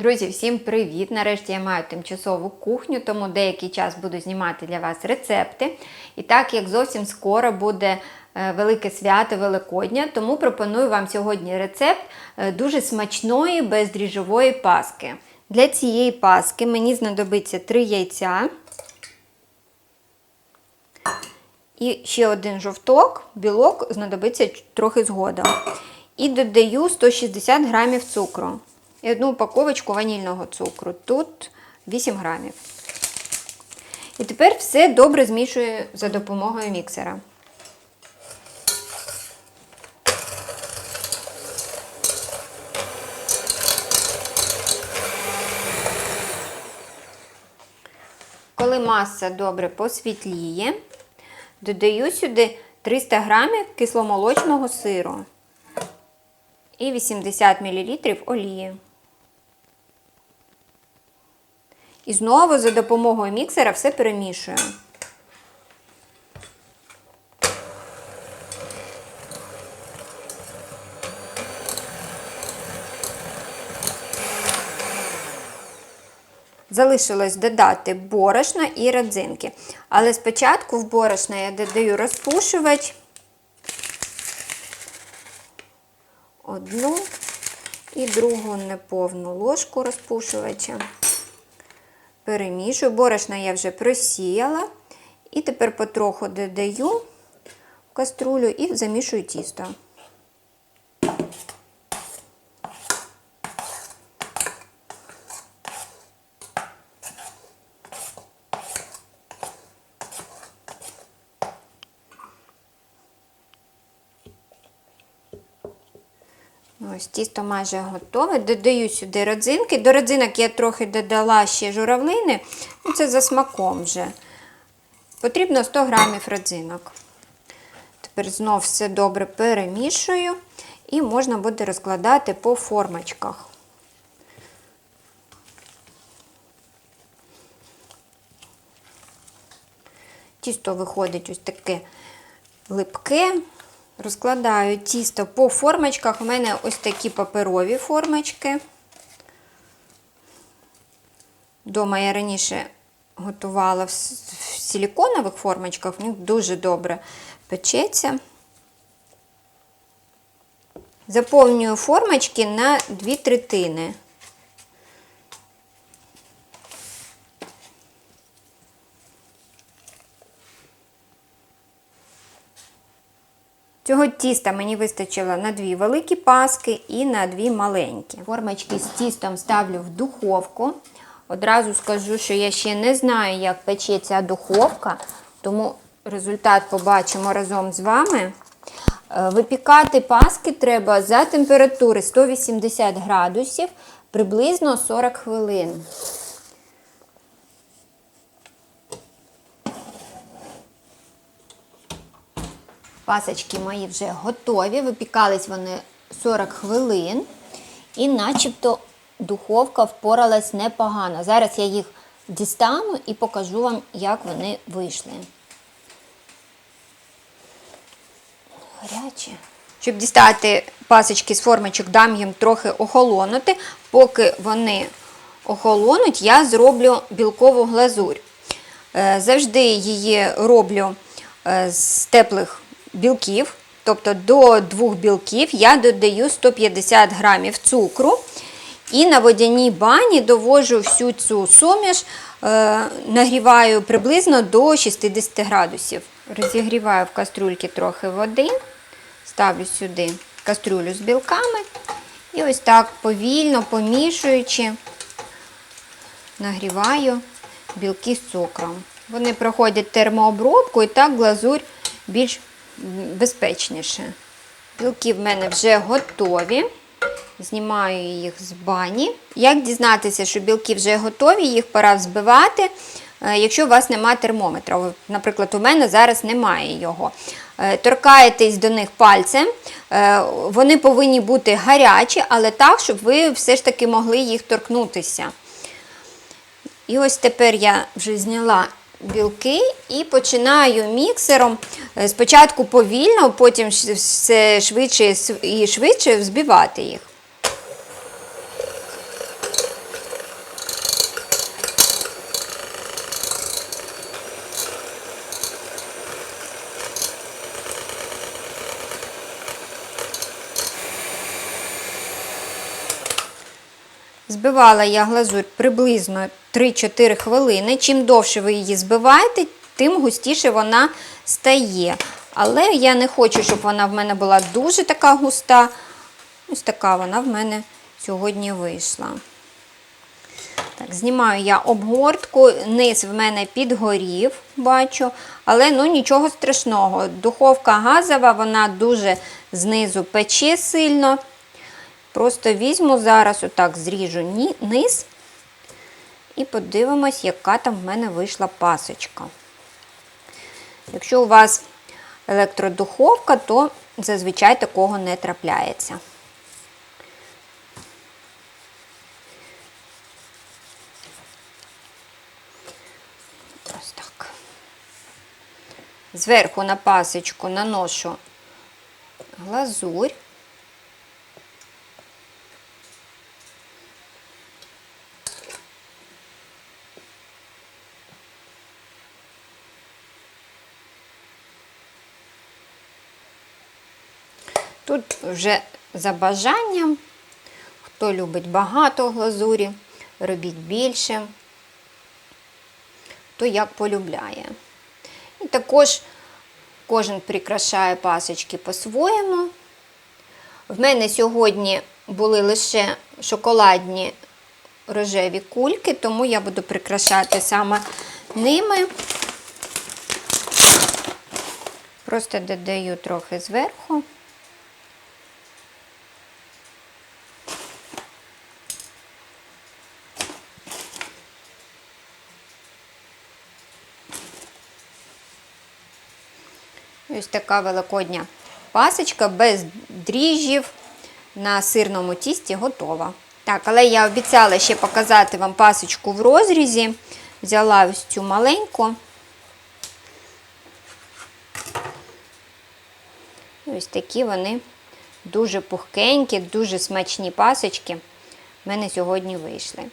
Друзі, всім привіт! Нарешті я маю тимчасову кухню, тому деякий час буду знімати для вас рецепти. І так як зовсім скоро буде е, велике свято Великодня, тому пропоную вам сьогодні рецепт е, дуже смачної бездріжджової паски. Для цієї паски мені знадобиться 3 яйця і ще один жовток, білок знадобиться трохи згодом. І додаю 160 грамів цукру і одну упаковочку ванільного цукру. Тут 8 грамів. І тепер все добре змішую за допомогою міксера. Коли маса добре посвітліє, додаю сюди 300 грамів кисломолочного сиру і 80 мл олії. І знову за допомогою міксера все перемішую. Залишилось додати борошна і родзинки. Але спочатку в борошна я додаю розпушувач. Одну і другу неповну ложку розпушувача. Перемішую. Борошна я вже просіяла. І тепер потроху додаю в каструлю і замішую тісто. Ось тісто майже готове. Додаю сюди родзинки. До родзинок я трохи додала ще журавлини. Ну, Це за смаком вже. Потрібно 100 грамів родзинок. Тепер знов все добре перемішую і можна буде розкладати по формочках. Тісто виходить ось таке липке. Розкладаю тісто по формочках. У мене ось такі паперові формочки. Дома я раніше готувала в силіконових формочках, в них дуже добре печеться. Заповнюю формочки на дві третини. Цього тіста мені вистачило на дві великі паски і на дві маленькі. Формочки з тістом ставлю в духовку. Одразу скажу, що я ще не знаю, як печеться духовка, тому результат побачимо разом з вами. Е, Випікати паски треба за температури 180 градусів приблизно 40 хвилин. Пасочки мої вже готові. Випікались вони 40 хвилин. І начебто духовка впоралась непогано. Зараз я їх дістану і покажу вам, як вони вийшли. Гарячі. Щоб дістати пасочки з формочок, дам їм трохи охолонути. Поки вони охолонуть, я зроблю білкову глазурь. Е, Завжди її роблю е, з теплих білків, тобто до двох білків я додаю 150 грамів цукру. І на водяній бані довожу всю цю суміш, е, нагріваю приблизно до 60 градусів. Розігріваю в каструльки трохи води, ставлю сюди каструлю з білками. І ось так повільно помішуючи, нагріваю білки з цукром. Вони проходять термообробку і так глазурь більш безпечніше. Білки в мене вже готові. Знімаю їх з бані. Як дізнатися, що білки вже готові, їх пора взбивати, е, якщо у вас немає термометра. Наприклад, у мене зараз немає його. Е, Торкаєтесь до них пальцем, е, вони повинні бути гарячі, але так, щоб ви все ж таки могли їх торкнутися. І ось тепер я вже зняла білки і починаю міксером е, спочатку повільно, потім все швидше і швидше взбивати їх. Збивала я глазурь приблизно 3-4 хвилини. Чим довше ви її збиваєте, тим густіше вона стає. Але я не хочу, щоб вона в мене була дуже така густа. Ось така вона в мене сьогодні вийшла. Так, знімаю я обгортку, низ в мене підгорів, бачу, але ну нічого страшного. Духовка газова, вона дуже знизу пече сильно. Просто візьму зараз, отак зріжу низ і подивимось, яка там в мене вийшла пасочка. Якщо у вас електродуховка, то зазвичай такого не трапляється. Ось так. Зверху на пасочку наношу глазурь. Тут вже за бажанням, хто любить багато глазурі, робіть більше, хто як полюбляє. І також кожен прикрашає пасочки по-своєму. В мене сьогодні були лише шоколадні рожеві кульки, тому я буду прикрашати саме ними. Просто додаю трохи зверху. Ось така великодня пасочка без дріжджів на сирному тісті готова. Так, але я обіцяла ще показати вам пасочку в розрізі. Взяла ось цю маленьку. Ось такі вони дуже пухкенькі, дуже смачні пасочки в мене сьогодні вийшли.